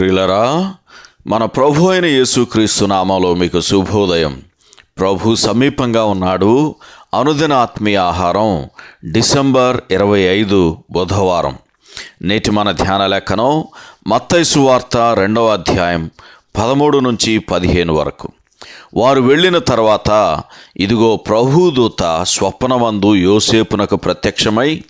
ప్రియులరా మన ప్రభు అయిన యేసుక్రీస్తు నామాలో మీకు శుభోదయం. ప్రభు సమీపంగా ఉన్నాడు. అనుదిన ఆత్మీయ ఆహారం డిసెంబర్ ఇరవై ఐదు బుధవారం. నేటి మన ధ్యాన లేఖనం మత్తైసు వార్త రెండవ అధ్యాయం పదమూడు నుంచి పదిహేను వరకు. వారు వెళ్ళిన తర్వాత ఇదిగో ప్రభుదూత స్వప్నమందు యోసేపునకు ప్రత్యక్షమై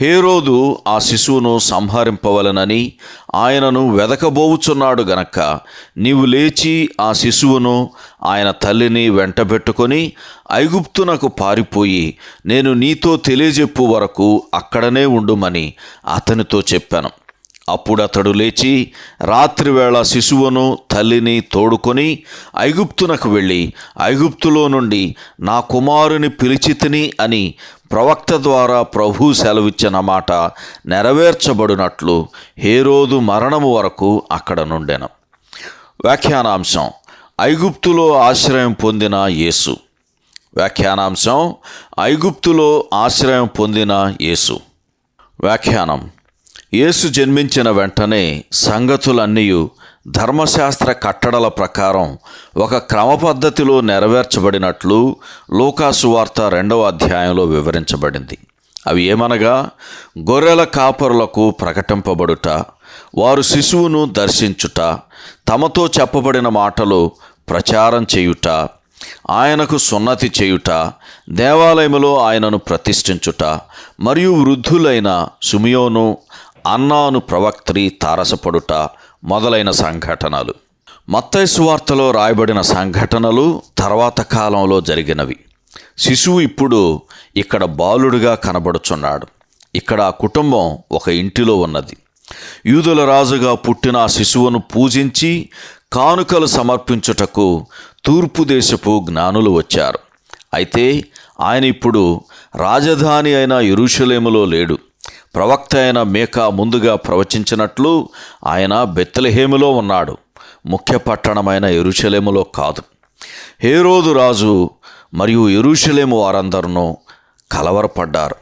హేరోదు ఆ శిశువును సంహరింపవలనని ఆయనను వెదకబోవుచున్నాడు గనక నీవు లేచి ఆ శిశువును ఆయన తల్లిని వెంటబెట్టుకొని ఐగుప్తునకు పారిపోయి నేను నీతో తెలియజెప్పు వరకు అక్కడనే ఉండుమని అతనితో చెప్పాను. అప్పుడు అతడు లేచి రాత్రివేళ శిశువును తల్లిని తోడుకొని ఐగుప్తునకు వెళ్ళి ఐగుప్తులో నుండి నా కుమారుని పిలిచితిని అని ప్రవక్త ద్వారా ప్రభు సెలవిచ్చిన మాట నెరవేర్చబడినట్లు హేరోదు మరణము వరకు అక్కడ నుండెను. వ్యాఖ్యానాంశం ఐగుప్తులో ఆశ్రయం పొందిన యేసు. వ్యాఖ్యానాంశం ఐగుప్తులో ఆశ్రయం పొందిన యేసు. వ్యాఖ్యానం యేసు జన్మించిన వెంటనే సంగతులన్నీ ధర్మశాస్త్ర కట్టడల ప్రకారం ఒక క్రమ పద్ధతిలో నెరవేర్చబడినట్లు లోకాసు వార్త రెండవ అధ్యాయంలో వివరించబడింది. అవి ఏమనగా గొర్రెల కాపరులకు ప్రకటింపబడుట వారు శిశువును దర్శించుట తమతో చెప్పబడిన మాటలు ప్రచారం చేయుట ఆయనకు సున్నతి చేయుట దేవాలయములో ఆయనను ప్రతిష్ఠించుట మరియు వృద్ధులైన సుమియోను అన్నాను ప్రవక్త్రి తారసపడుట మొదలైన సంఘటనలు. మత్తయి రాయబడిన సంఘటనలు తర్వాత కాలంలో జరిగినవి. శిశువు ఇప్పుడు ఇక్కడ బాలుడిగా కనబడుచున్నాడు. ఇక్కడ ఆ కుటుంబం ఒక ఇంటిలో ఉన్నది. యూదుల రాజుగా పుట్టిన ఆ శిశువును పూజించి కానుకలు సమర్పించుటకు తూర్పు దేశపు జ్ఞానులు వచ్చారు. అయితే ఆయన ఇప్పుడు రాజధాని అయిన ఎరుషలేములో లేడు. ప్రవక్త అయిన మేకా ముందుగా ప్రవచించినట్లు ఆయన బెత్తలహేములో ఉన్నాడు ముఖ్య పట్టణమైన ఎరుషలేములో కాదు. హేరోదు రాజు మరియు ఎరుషలేము వారందరూ కలవరపడ్డారు.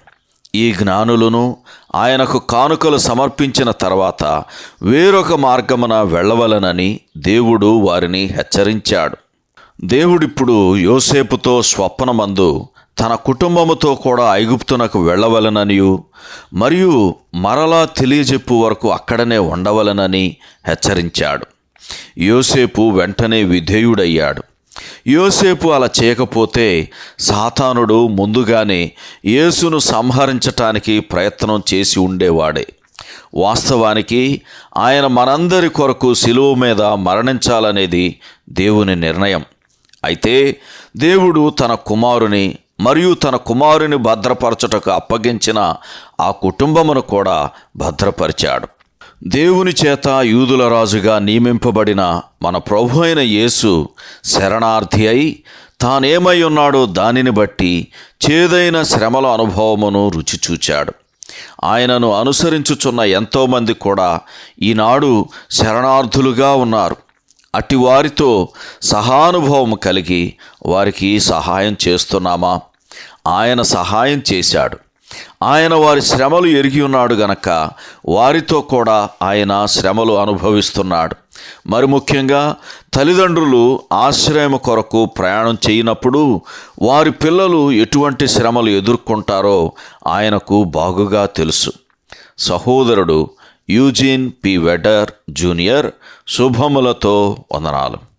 ఈ జ్ఞానులను ఆయనకు కానుకలు సమర్పించిన తర్వాత వేరొక మార్గమున వెళ్ళవలనని దేవుడు వారిని హెచ్చరించాడు. దేవుడిప్పుడు యోసేపుతో స్వప్నమందు తన కుటుంబముతో కూడా ఐగుప్తునకు వెళ్ళవలననియు మరియు మరలా తెలియజెప్పు వరకు అక్కడనే ఉండవలనని హెచ్చరించాడు. యోసేపు వెంటనే విధేయుడయ్యాడు. యోసేపు అలా చేయకపోతే సాతానుడు ముందుగానే యేసును సంహరించటానికి ప్రయత్నం చేసి ఉండేవాడే. వాస్తవానికి ఆయన మనందరి కొరకు శిలువ మీద మరణించాలనేది దేవుని నిర్ణయం. అయితే దేవుడు తన కుమారుని మరియు తన కుమారుని భద్రపరచుటకు అప్పగించిన ఆ కుటుంబమును కూడా భద్రపరిచాడు. దేవుని చేత యూదుల రాజుగా నియమింపబడిన మన ప్రభు అయిన యేసు శరణార్థి అయి తానేమై ఉన్నాడో దానిని బట్టి చేదైన శ్రమల అనుభవమును రుచి చూచాడు. ఆయనను అనుసరించుచున్న ఎంతోమంది కూడా ఈనాడు శరణార్థులుగా ఉన్నారు. అట్టి వారితో సహానుభవం కలిగి వారికి సహాయం చేస్తున్నామా? ఆయన సహాయం చేశాడు. ఆయన వారి శ్రమలు ఎరిగి ఉన్నాడు గనక వారితో కూడా ఆయన శ్రమలు అనుభవిస్తున్నాడు. మరి ముఖ్యంగా తల్లిదండ్రులు ఆశ్రయం కొరకు ప్రయాణం చేయనప్పుడు వారి పిల్లలు ఎటువంటి శ్రమలు ఎదుర్కొంటారో ఆయనకు బాగుగా తెలుసు. సహోదరుడు యూజిన్ పి వెటర్ జూనియర్ శుభములతో వందనాలు.